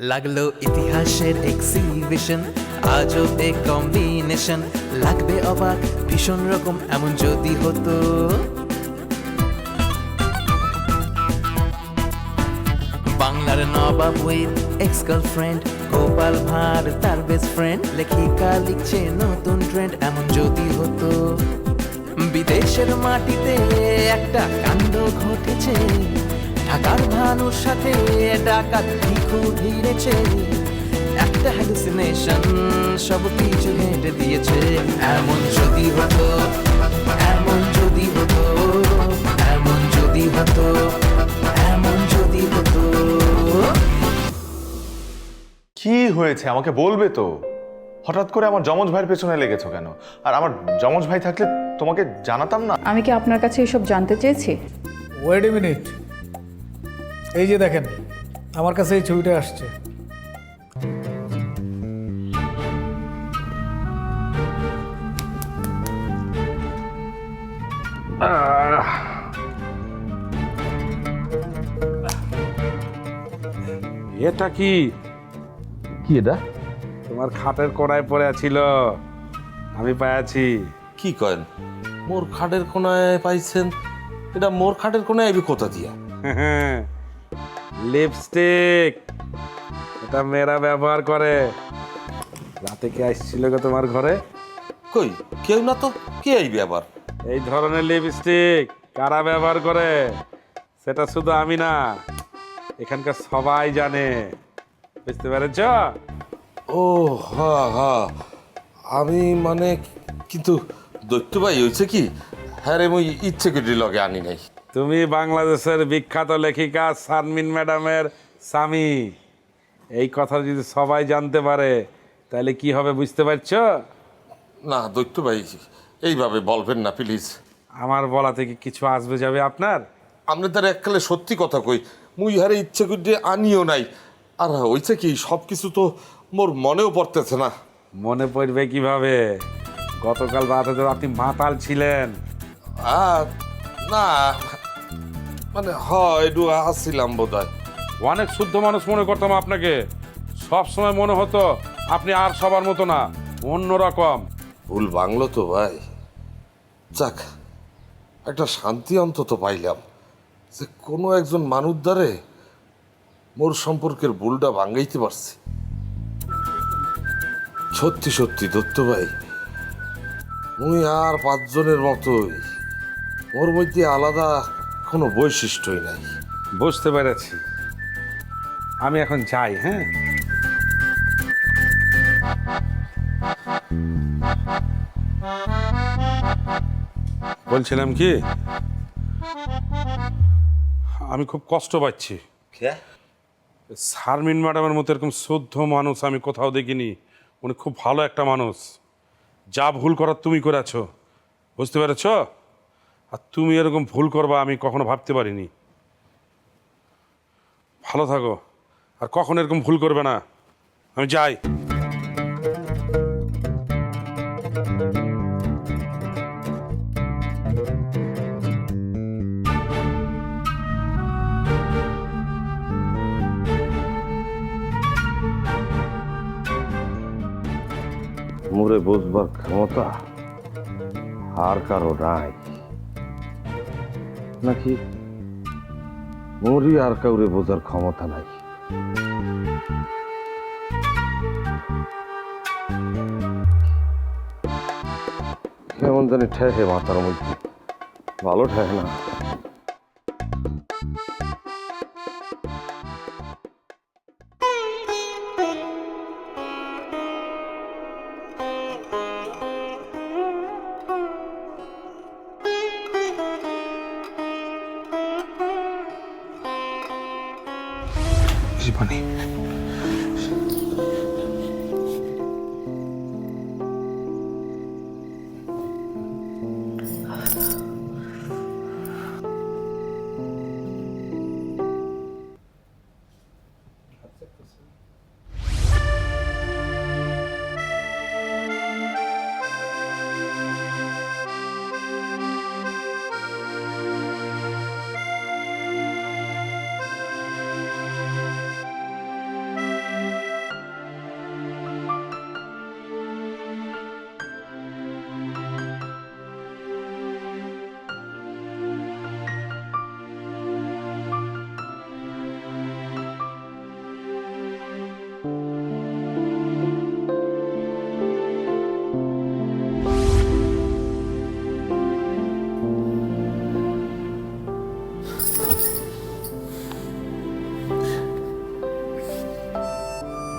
লাগল ইতিহাসের এক্সিবিশন আজও এ কম্বিনেশন লাগবে অবাক, ভীষণ রকম, এমন যদি হতো। বাংলার নবাব এক্স গার্লফ্রেন্ড গোপাল ভাঁড় তার বেস্ট ফ্রেন্ড লেখিকা লিখছে নতুন ট্রেন্ড এমন যদি হতো। বিদেশের মাটিতে একটা কাণ্ড ঘটেছে। ঢাকার ভানুর সাথে ডাকাত ভিখু ভিড়েছে। একটা হ্যালুসিনেশন সব কিছু হেঁটে দিয়েছে। এমন যদি হতো এমন যদি হতো এমন যদি হতো এমন যদি হতো। কি হয়েছে? আমাকে বলবে তো। হঠাৎ করে আমার যমজ ভাইয়ের পেছনে লেগেছো কেন? আর আমার যমজ ভাই থাকলে তোমাকে জানাতাম না? আমি কি আপনার কাছে এসব জানতে চেয়েছি? ওয়েট এ মিনিট এই যে দেখেন আমার কাছে এই ছবিটা আসছে। এটা কি? কি এটা? তোমার খাটের কোনায় পড়ে ছিল আমি পাইয়াছি। কি করেন মোর খাটের কোনায় পাইছেন? এটা মোর খাটের কোনায় এবি কোথা দিয়া? লিপস্টিক। এটা মেয়েরা ব্যবহার করে। রাতে কে আসছিল গো তোমার ঘরে? কই? কেউ না তো? কে আইবে আবার? এই ধরনের লিপস্টিক কারা ব্যবহার করে? সেটা শুধু আমি না এখানকার সবাই জানে। বুঝতে পেরেছ? ও হা হা। আমি মানে কিন্তু দৈত্য ভাই হয়েছে কি? হ্যাঁ রে মুই ইচ্ছে করে লগে আনি নাই। তুমি বাংলাদেশের বিখ্যাত লেখিকা সানমিন ম্যাডামের স্বামী। এই কথা যদি সবাই জানতে পারে তাহলে কি হবে বুঝতে পারছ? না দৈত্য ভাই এইভাবে বলবেন না প্লিজ। আমার বলা থেকে কিছু আসবে যাবে আপনার? আপনি তার এককালে সত্যি কথা কই মুই হারে ইচ্ছে করে আনিও নাই। আর হয়েছে কি সব কিছু তো মোর মনেও পড়তেছে না। মনে পড়বে কীভাবে? গতকাল রাতে তো আপনি মাতাল ছিলেন। আর না। মানে হ একটু আসছিলাম বোধ অনেক শুদ্ধ মানুষ মনে করতাম আপনাকে। সব সময় মনে হতো আপনি আর সবার মতো না অন্যরকম ভুল বাংলো তো ভাই। যাক একটা শান্তি অন্তত পাইলাম যে কোনো একজন মানুষ দ্বারে মোর সম্পর্কের ভুলটা ভাঙ্গাইতে পারছি। সত্যি সত্যি দত্ত ভাই মুই আর পাঁচজনের মতোই। মোর মধ্যে আলাদা কোনো বৈশিষ্ট্যই নাই। বুঝতে পেরেছি। আমি এখন যাই হ্যাঁ? বলছিলাম কি? আমি খুব কষ্ট পাচ্ছি। শারমিন ম্যাডামের মতো এরকম শুদ্ধ মানুষ আমি কোথাও দেখিনি। উনি খুব ভালো একটা মানুষ। যা ভুল করার তুমি করেছ। বুঝতে পেরেছ? আর তুমি এরকম ভুল করবা আমি কখনো ভাবতে পারিনি। ভালো থাকো। আর কখন এরকম ভুল করবে না। আমি যাই। মোরে বুঝবার ক্ষমতা আর কারও নাই। নাকি মোরই আর কাউরে বোঝার ক্ষমতা নাই। কেমন জানি ঠেকে মাথার মধ্যে। ভালো ঠেকে না। জীবনী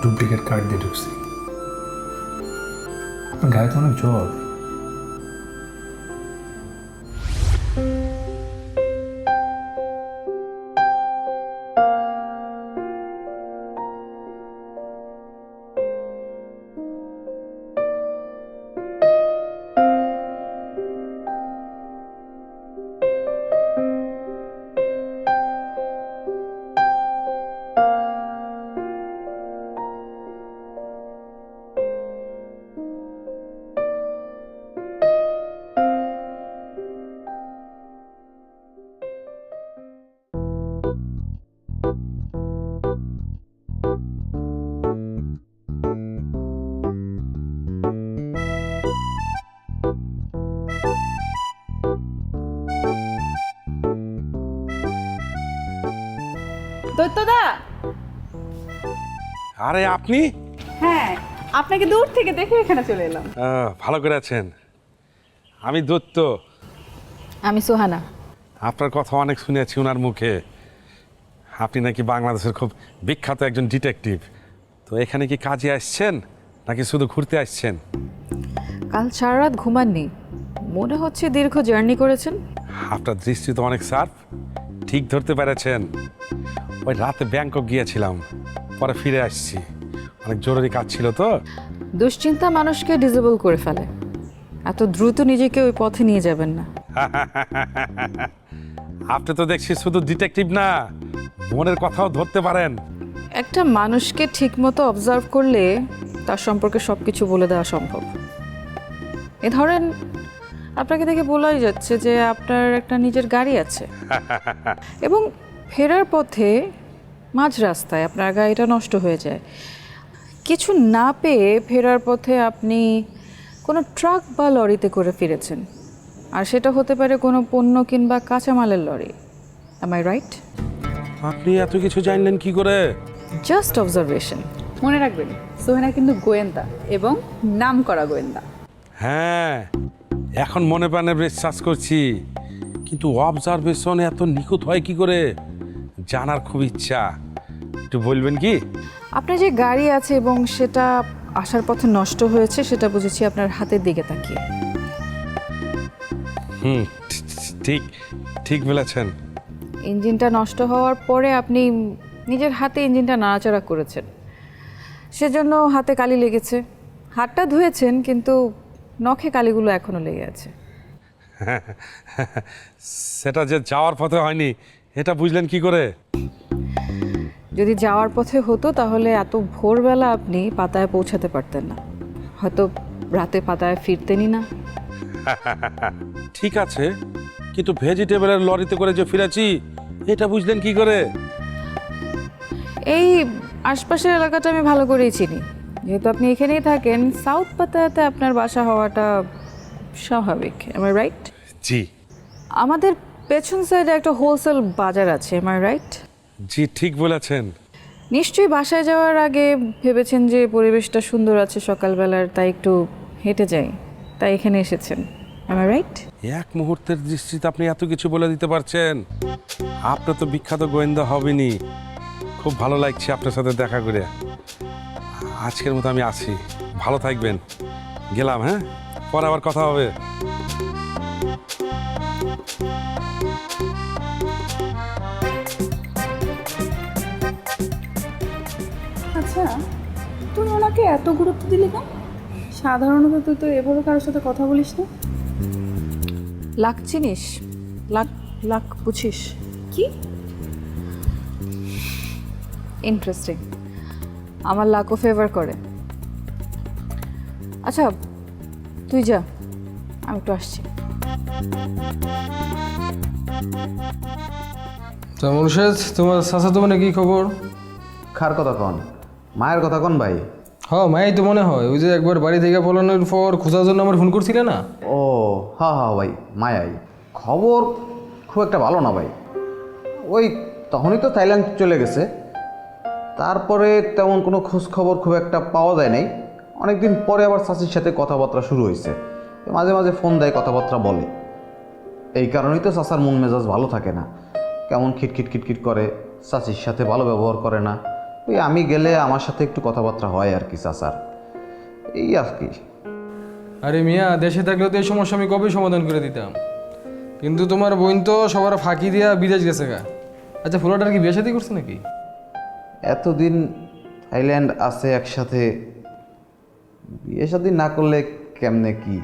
ডুপ্লিকেট কার্ড দিয়ে ঢুকছি। আপনার গায়ে তো অনেক জ্বর। আরে আপনি? হ্যাঁ আপনাকে দূর থেকে দেখে এখানে চলে এলাম। আহ, ভালো করে আছেন। আমি দত্ত। আমি সোহানা। আপনার কথা অনেক শুনেছি ওনার মুখে। আপনি নাকি বাংলাদেশের খুব বিখ্যাত একজন ডিটেকটিভ। তো এখানে কি কাজে আসছেন নাকি শুধু ঘুরতে আসছেন? কাল সারা রাত ঘুমাননি। মনে হচ্ছে দীর্ঘ জার্নি করেছেন। আপনার দৃষ্টি তো অনেক সার্ফ ঠিক ধরতে পেরেছেন। ওই রাতে ব্যাংকক গিয়েছিলাম। পরে ফিরে আসছি। অনেক জরুরি কাজ ছিল তো। দুশ্চিন্তা মানুষকে ডিজেবল করে ফেলে। এত দ্রুত নিজেকে ওই পথে নিয়ে যাবেন না। আপনি তো দেখছি শুধু ডিটেকটিভ না মনের কথাও ধরতে পারেন। একটা মানুষকে ঠিকমতো অবজার্ভ করলে তার সম্পর্কে সব কিছু বলে দেওয়া সম্ভব। এ ধরেন আপনাকে দেখে বলাই যাচ্ছে যে আপনার একটা নিজের গাড়ি আছে। এবং ফেরার পথে মাঝ রাস্তায় আপনার গাড়িটা নষ্ট হয়ে যায়। কিছু না পেয়ে ফেরার পথে আপনি কোনো ট্রাক বা লরিতে করে ফিরেছেন। আর সেটা হতে পারে কোনো পণ্য কিংবা কাঁচামালের লরি। এম আই রাইট আপনি এত কিছু জানলেন কি করে? জাস্ট অবজারভেশন মনে রাখবেন সোহেনা কিন্তু গোয়েন্দা এবং নাম করা গোয়েন্দা। হ্যাঁ এখন মনে প্রাণে বিশ্বাস করছি। কিন্তু অবজারভেশন এত নিখুঁত হয় কি করে? জানার খুব ইচ্ছা। একটু বলবেন কি? আপনার যে গাড়ি আছে এবং সেটা আসার পথে নষ্ট হয়েছে সেটা বুঝেছি আপনার হাতের দিকে তাকিয়ে। হুম ঠিক ঠিক বলেছেন। ইঞ্জিনটা নষ্ট হওয়ার পরে আপনি নিজের হাতে ইঞ্জিনটা নাড়াচাড়া করেছেন। সেজন্য হাতে কালি লেগেছে। হাতটা ধুয়েছেন কিন্তু নখে কালিগুলো এখনও লেগে আছে। সেটা যে যাওয়ার পথে হয়নি এটা বুঝলেন কি করে? যদি যাওয়ার পথে হতো তাহলে এত ভোরবেলা আপনি পাতায় পৌঁছাতে পারতেন না। হয়তো রাতে পাতায় ফিরতেনই না। ঠিক আছে কিন্তু ভেজিটেবলের লরিতে করে যে ফিরেছি এটা বুঝলেন কি করে? এই আশপাশের এলাকাটা আমি ভালো করেই চিনি। যেহেতু আপনি এখানেই থাকেন সাউথ পাতায়াতে আপনার বাসা হওয়াটা স্বাভাবিক আই রাইট জি। আমাদের পেছন সাইডে একটা হোলসেল বাজার আছে এম আই রাইট জি ঠিক বলেছেন। নিশ্চয়ই বাসায় যাওয়ার আগে ভেবেছেন যে পরিবেশটা সুন্দর আছে সকালবেলার তাই একটু হেঁটে যাই। তাই এখানে এসেছেন আই রাইট এক মুহূর্তের দৃষ্টিতে আপনি এত কিছু বলে দিতে পারছেন। আপনি তো বিখ্যাত গোয়েন্দা হবেনি খুব ভালো লাগছে আপনার সাথে দেখা করে। আজকের মতো আমি আছি। ভালো থাকবেন। গেলাম হ্যাঁ? পরে আবার কথা হবে। এত গুরুত্ব দিলি কেন? সাধারণত তুই তো এভাবে কারোর সাথে কথা বলিস না। লাখ চিনিস? লাখ লাখ বুঝিস? কি? ইন্টারেস্টিং আমার লাকও ফেভার করে। আচ্ছা তুই যা আমি একটু আসছি। তা মুর্শেদ তোমার চাচা তো মানে কি খবর? খার কথা কন? মায়ের কথা কন ভাই? হ মাই তো মনে হয়। ওই যে একবার বাড়ি থেকে পলানোর পর খোঁজার জন্য আমার ফোন করছিলে না? ও হা হা ভাই মায়াই খবর খুব একটা ভালো না, ভাই। ওই তখনই তো থাইল্যান্ড চলে গেছে। তারপরে তেমন কোনো খোঁজ খবর খুব একটা পাওয়া যায় নাই। অনেকদিন পরে আবার চাচির সাথে কথাবার্তা শুরু হয়েছে। মাঝে মাঝে ফোন দেয়, কথাবার্তা বলে। এই কারণেই তো চাচার মন মেজাজ ভালো থাকে না। কেমন খিটখিট খিটখিট করে চাচির সাথে ভালো ব্যবহার করে না। ওই আমি গেলে আমার সাথে একটু কথাবার্তা হয় আর কি চাচার। এই আর কি। আরে মিয়া দেশে থাকলে তো এই সমস্যা আমি কবে সমাধান করে দিতাম? কিন্তু তোমার বোন তো সবার ফাঁকি দিয়া বিদেশ গেছে গা। আচ্ছা ফুলাটার কি বিয়ে শাদী করছে নাকি? এতদিন থাইল্যান্ড আছে একসাথে বিয়ে শাদী না করলে কেমনে কি?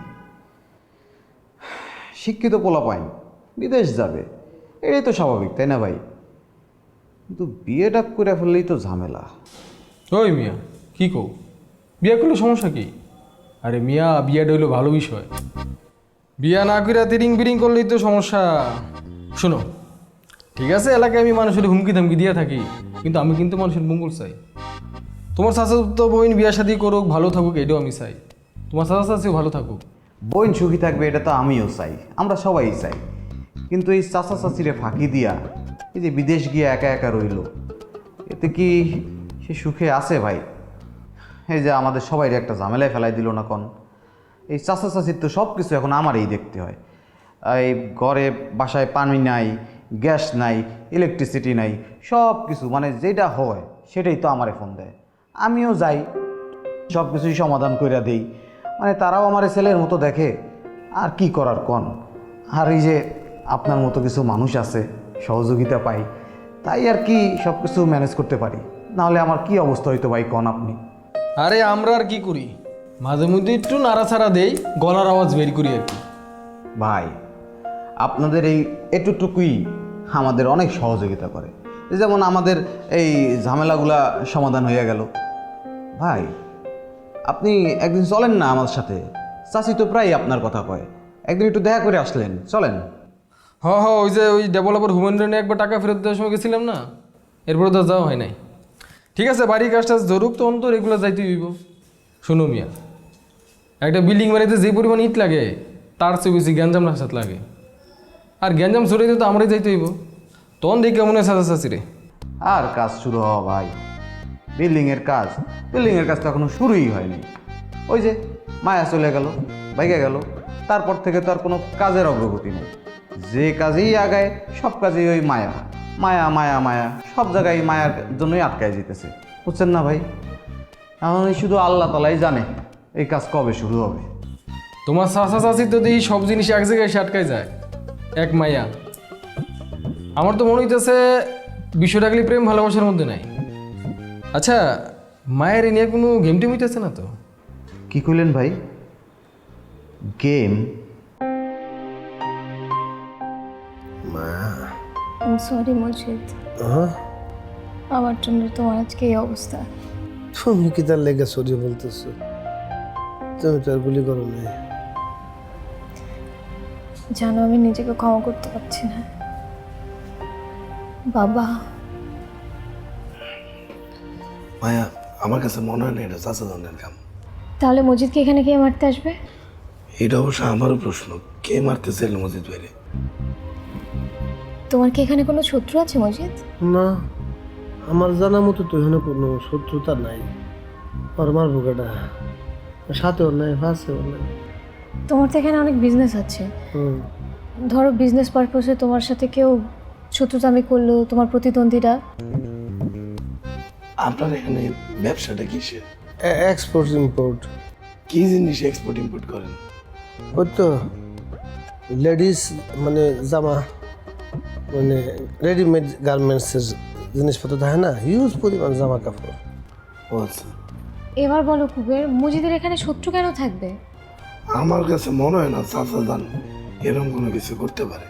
শিক্ষিত পোলা পাইন বিদেশ যাবে এটাই তো স্বাভাবিক তাই না ভাই? কিন্তু বিয়েটা করে ফেললেই তো ঝামেলা। ওই মিয়া কি কও? বিয়ে করলে সমস্যা কি? আরে মিয়া বিয়েটা হইল ভালো বিষয়। বিয়া না করে তিরিং বিরিং করলেই তো সমস্যা। শোনো ঠিক আছে এলাকায় আমি মানুষের হুমকি ধামকি দিয়ে থাকি কিন্তু আমি কিন্তু মানুষের মঙ্গল চাই। তোমার চাচাতো বোন বিয়া শাদি করুক ভালো থাকুক এটাও আমি চাই। তোমার চাচা চাচিও ভালো থাকুক। বোন সুখী থাকবে এটা তো আমিও চাই আমরা সবাই চাই। কিন্তু এই চাচা চাচিরে ফাঁকি দিয়া এই যে বিদেশ গিয়ে একা একা রইল, এতে কি সে সুখে আছে ভাই? এই যে আমাদের সবাই একটা ঝামেলায় ফেলাই দিল না কোন। এই চাচা চাচির তো সব কিছু এখন আমারই দেখতে হয়। এই ঘরে বাসায় পানি নাই, গ্যাস নাই ইলেকট্রিসিটি নাই সব কিছু মানে যেটা হয়, সেটাই তো আমারে ফোন দেয়। আমিও যাই সব কিছুই সমাধান করে দেই। মানে তারাও আমার ছেলের মতো দেখে, আর কি করার কন? আর এই যে আপনার মতো কিছু মানুষ আছে সহযোগিতা পাই তাই আর কি সব কিছু ম্যানেজ করতে পারি। নাহলে আমার কি অবস্থা হইতো ভাই কন আপনি? আরে আমরা আর কি করি? মাঝে মধ্যে একটু নাড়াছাড়া দেই গলার আওয়াজ বের করি আর কি। ভাই আপনাদের এই এটুটুকুই আমাদের অনেক সহযোগিতা করে। যেমন আমাদের এই ঝামেলাগুলা সমাধান হয়ে গেল। ভাই আপনি একদিন চলেন না আমার সাথে। চাচি তো প্রায় আপনার কথা কয়। একদিন একটু দেখা করে আসলেন চলেন। হ হ, ওই যে ওই ডেভেলপার হুমেন্দ্রনে একবার টাকা ফেরত দেওয়ার সময় গেছিলাম না? এরপরে তো যাওয়া হয় নাই। ঠিক আছে বাড়ির কাজ কাজটা তখন তো রেগুলার যাইতে হইব। শুনো মিয়া, একটা বিল্ডিং বাড়িতে যে পরিমাণ ইট লাগে, তার চেয়ে বেশি গ্যাঞ্জাম রাখাত লাগে। আর গ্যাঞ্জাম সরাইতে তো আমরাই যাইতে হইব। তখন দেখি কেমন হয় সাজা চাচিরে আর কাজ শুরু হওয়া ভাই। বিল্ডিংয়ের কাজ বিল্ডিংয়ের কাজ তো এখনও শুরুই হয়নি। ওই যে মায়া চলে গেল বাইকে গেল। তারপর থেকে তো আর কোনো কাজের অগ্রগতি নেই। যে কাজেই আগায় সব কাজেই ওই মায়া। মায়া মায়া মায়া। সব জায়গায় মায়ার জন্যই আটকায় যেতেছে। বুঝছেন না ভাই? এখন শুধু আল্লাহ তালাই জানে এই কাজ কবে শুরু হবে। তোমার চাচি তো দেখি সব জিনিস এক জায়গায় এসে আটকায় যায়। এক মায়া। আমার তো মনে হইতেছে বিষয়টা খালি প্রেম ভালোবাসার মধ্যে নাই। আচ্ছা মায়ের এ নিয়ে কোনো গেম টেম হইতেছে না তো? কি কইলেন ভাই? Game sorry Majid. আমার জন্য তোমার আজকে এই অবস্থা। তুমি কি তার লেগে সরি বলতেছো? তুমি তো আর গুলি করো নাই। জানো আমি নিজেকে ক্ষমা করতে পারছি না। বাবা। মায়া আমার কাছে মনে হয় না এটা চাচা কাম। তাহলে মজিদকে এখানে কে মারতে আসবে? এটা অবশ্য আমারও প্রশ্ন। কে মারতেছে এল মসজিদ বাইরে তোমার কি এখানে কোনো শত্রু আছে মজিদ? না আমার জানা মতো তো এখানে কোনো শত্রুতা নাই। আর মার ভোগাটা সাথেও নাই ফাঁসেও নাই। তোমার তো এখানে অনেক বিজনেস আছে। হুম। ধরো বিজনেস পারপসে তোমার সাথে কেউ শত্রুতামি করল তোমার প্রতিদ্বন্দ্বীরা? আপনার এখানে ব্যবসাটা কিসের? এক্সপোর্ট ইম্পোর্ট কি জিনিস এক্সপোর্ট ইম্পোর্ট করেন? ওই তো লেডিস মানে জামা। মানে রেডিমেড গার্মেন্টসের জিনিসপত্র থাকে না হিউজ পরিমাণ জামা কাপড় ও আচ্ছা। এবার বলো কুবের মজিদের এখানে শত্রু কেন থাকবে? আমার কাছে মনে হয় না চাচা যান এরকম কোনো কিছু করতে পারে।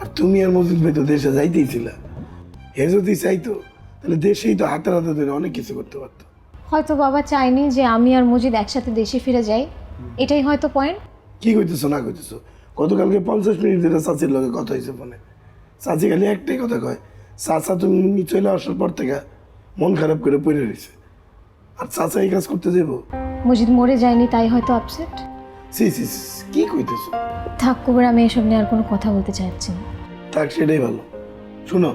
আর তুমি আর মজিদ ভাই তো দেশে যাইতেইছিল এ যদি চাইতো তাহলে দেশেই তো হাতে হাতে ধরে অনেক কিছু করতে পারতো। হয়তো বাবা চায়নি যে আমি আর মজিদ একসাথে দেশে ফিরে যাই। এটাই হয়তো পয়েন্ট কি কইতেছো না কইতেছো? গতকালকে পঞ্চাশ মিনিট ধরে চাচির লগে কথা হয়েছে ফোনে। চাচি খালি একটাই কথা কয় চাচা তুমি চলে আসার পর থেকে মন খারাপ করে পড়ে রয়েছে। আর চাচা এই কাজ করতে যাব মজিদ মরে যায়নি তাই হয়তো আপসেট সি সি কি কইতেছো? থাক কুবের আমি এসব নিয়ে আর কোনো কথা বলতে চাইছি না। থাক সেটাই ভালো। শুনো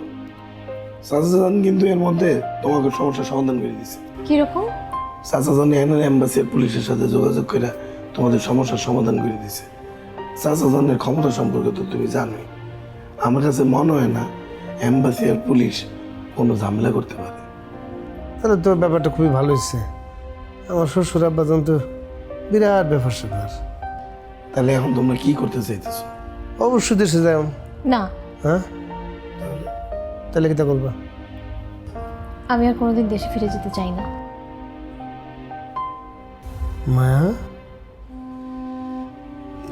চাচা জান কিন্তু এর মধ্যে তোমাকে সমস্যার সমাধান করে দিছে। কীরকম চাচা জান এনার এম্বাসি পুলিশের সাথে যোগাযোগ করে তোমাদের সমস্যার সমাধান করে দিছে। চাচা জানের ক্ষমতা সম্পর্কে তো তুমি জানোই। আমার কাছে মনে হয় না এম্বাসি আর পুলিশ কোনো ঝামেলা করতে পারে। তাহলে তো ব্যাপারটা খুবই ভালো হচ্ছে আমার শ্বশুর আব্বা তো বিরাট ব্যাপার স্যাপার। তাহলে এখন তোমরা কি করতে চাইতেছো? অবশ্যই দেশে যাই না। হ্যাঁ? তাহলে কি তা করবা আমি আর কোনোদিন দেশে ফিরে যেতে চাই না। মায়া?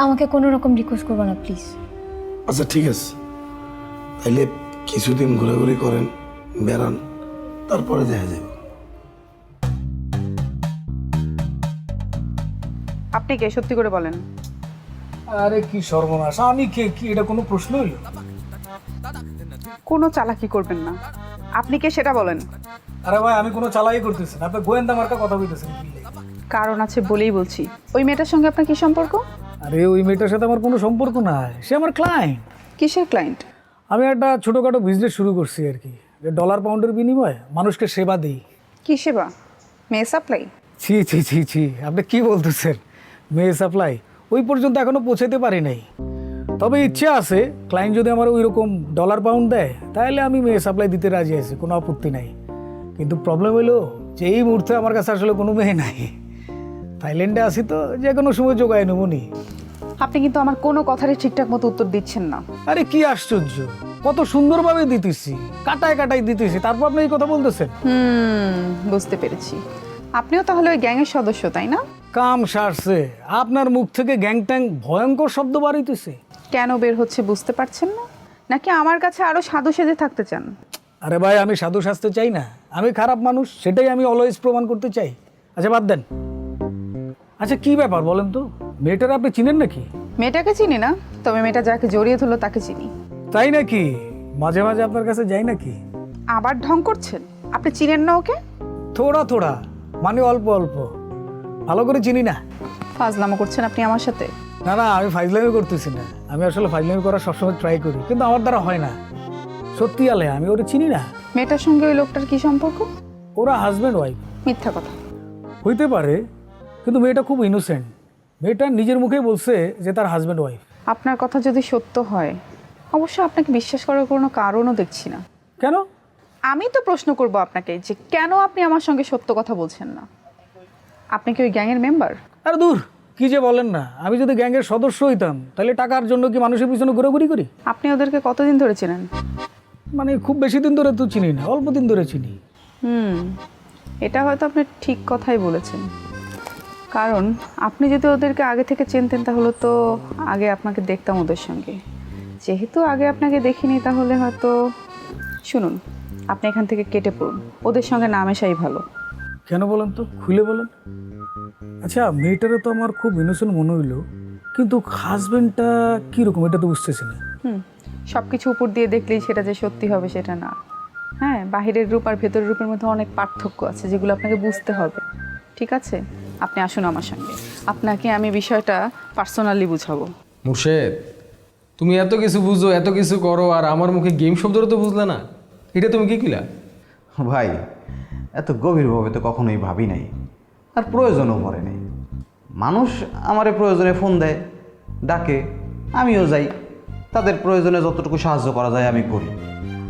আমাকে কোনো রকম রিকোয়েস্ট করব না প্লিজ আচ্ছা ঠিক আছে। তাহলে কিছুদিন ঘোরাঘুরি করেন বেড়ান তারপরে দেখা যাবে। আপনি কে? সত্যি করে বলেন। আরে কি সর্বনাশ আমি কে? কি এটা কোনো প্রশ্ন হইল? কোনো চালাকি করবেন না। আপনি কে সেটা বলেন। আরে ভাই আমি কোনো চালাই করতেছি না। আপনি গোয়েন্দা মার্কা কথা বলতেছেন কারণ আছে বলেই বলছি। ওই মেয়েটার সঙ্গে আপনার কি সম্পর্ক? আরে ওই মেয়েটার সাথে আমার কোনো সম্পর্ক নাই। সে আমার ক্লায়েন্ট কিসের ক্লায়েন্ট আমি একটা ছোটোখাটো বিজনেস শুরু করছি আর কি। যে ডলার পাউন্ডের বিনিময়ে মানুষকে সেবা দিই। কি সেবা? মেয়ে সাপ্লাই ছি ছি ছি ছি আপনি কি বলতেছেন? মেয়ে সাপ্লাই ওই পর্যন্ত এখনও পৌঁছাতে পারি নাই। তবে ইচ্ছে আছে ক্লায়েন্ট যদি আমার ওই রকম ডলার পাউন্ড দেয় তাহলে আমি মেয়ে সাপ্লাই দিতে রাজি আছি কোনো আপত্তি নাই। কিন্তু প্রবলেম হলো যে এই মুহূর্তে আমার কাছে আসলে কোনো মেয়ে নাই। থাইল্যান্ডে আসি তো যে কোনো সময় যোগায় নেব নি। আপনি কিন্তু আমার কোনো কথারই ঠিকঠাক মতো উত্তর দিচ্ছেন না। আরে কি আশ্চর্য। কত সুন্দরভাবে দিতেছি। কাটায় কাটায় দিতেছি। তারপর আপনি এই কথা বলতেছেন? হুম বুঝতে পেরেছি। আপনিও তাহলে ওই গ্যাংয়ের সদস্য তাই না? কাম সারছে। আপনার মুখ থেকে গ্যাং ট্যাং ভয়ঙ্কর শব্দ বাড়িতেছে। কেন বের হচ্ছে বুঝতে পারছেন না? নাকি আমার কাছে আরও সাধু সেজে থাকতে চান? আরে ভাই আমি সাধু সাজতে চাই না। আমি খারাপ মানুষ সেটাই আমি অলওয়েজ প্রমাণ করতে চাই। আচ্ছা বাদ দেন। আচ্ছা কি ব্যাপার বলেন তো? মেয়েটার আপনি চিনেন নাকি? মেয়েটাকে চিনি না তবে মেয়েটা যাকে জড়িয়ে ধরলো তাকে চিনি। তাই নাকি? মাঝে মাঝে আপনার কাছে যাই নাকি? আবার ঢং করছেন? আপনি চিনেন না ওকে? থোড়া থোড়া মানে অল্প অল্প। ভালো করে চিনি না। ফাজলামো করছেন আপনি আমার সাথে? না না আমি ফাইজলামি করতেছি না। আমি আসলে ফাইজলামি করার সবসময় ট্রাই করি কিন্তু আমার দ্বারা হয় না। সত্যি আলে আমি ওরা চিনি না। মেয়েটার সঙ্গে ওই লোকটার কি সম্পর্ক? ওরা হাজব্যান্ড ওয়াইফ মিথ্যা কথা। হইতে পারে কিন্তু মেয়েটা খুব ইনোসেন্ট মেয়েটা নিজের মুখেই বলছে যে তার হাজব্যান্ড ওয়াইফ আপনার কথা যদি সত্য হয় অবশ্য আপনাকে বিশ্বাস করার কোনো কারণও দেখছি না। কেন? আমি তো প্রশ্ন করব আপনাকে যে কেন আপনি আমার সঙ্গে সত্য কথা বলছেন না? আপনি কি ওই গ্যাংয়ের মেম্বার আরে দূর কি যে বলেন না। আমি যদি গ্যাংয়ের সদস্য হইতাম তাহলে টাকার জন্য কি মানুষের পিছনে ঘোরাঘুরি করি? আপনি ওদেরকে কতদিন ধরে চেনেন? মানে খুব বেশি দিন ধরে তো চিনি না অল্প দিন ধরে চিনি। হুম এটা হয়তো আপনি ঠিক কথাই বলেছেন। কারণ আপনি যদি ওদেরকে আগে থেকে চিনতেন তাহলে তো আগে আপনাকে দেখতাম ওদের সঙ্গে। যেহেতু আগে আপনাকে দেখিনি তাহলে হয়তো শুনুন আপনি এখান থেকে কেটে পড়ুন। ওদের সঙ্গে না মেশাই ভালো। কেন বলেন তো? খুলে বলেন। আচ্ছা মেয়েটারে তো আমার খুব ইনোসেন্ট মনে হইল কিন্তু হাজব্যান্ডটা কীরকম এটা তো বুঝতেছি না। হুম সব কিছু উপর দিয়ে দেখলেই সেটা যে সত্যি হবে সেটা না। হ্যাঁ বাহিরের রূপ আর ভেতরের রূপের মধ্যে অনেক পার্থক্য আছে যেগুলো আপনাকে বুঝতে হবে। ঠিক আছে? আপনি আসুন আমার সঙ্গে। আপনাকে আমি বিষয়টা পার্সোনালি বুঝাবো। মুর্শেদ তুমি এত কিছু বুঝো এত কিছু করো আর আমার মুখে গেম শব্দটা তো বুঝলে না। এটা তুমি কি কিলা ভাই এত গভীরভাবে তো কখনোই ভাবি নাই। আর প্রয়োজনও পড়ে নাই। মানুষ আমারে প্রয়োজনে ফোন দেয় ডাকে আমিও যাই। তাদের প্রয়োজনে যতটুকু সাহায্য করা যায় আমি করি।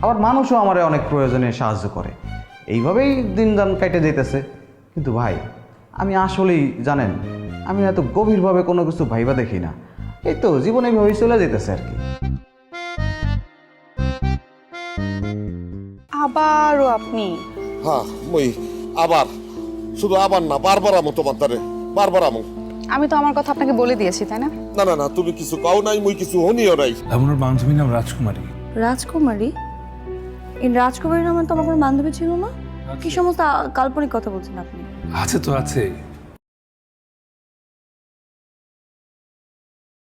আবার মানুষও আমারে অনেক প্রয়োজনে সাহায্য করে। এইভাবেই দিনদান কেটে যেতেছে কিন্তু ভাই আমি আসলেই জানেন আমি এত গভীরভাবে কোনো কিছু ভাইবা দেখি না। এই তো জীবন এইভাবেই চলে যেতেছে আর কি। আবারও আপনি? হ্যাঁ মই আবার শুধু আবার না বারবার আমো তোমার দ্বারে বারবার আমো। আমি তো আমার কথা আপনাকে বলে দিয়েছি তাই না? না না না তুমি কিছু কাও নাই মুই কিছু হনিও নাই। আমার বান্ধবীর নাম রাজকুমারী। রাজকুমারী? এই রাজকুমারী নামে তো আমার কোনো বান্ধবী ছিল না? কি সমস্ত কাল্পনিক কথা বলছেন আপনি? আছে তো আছে।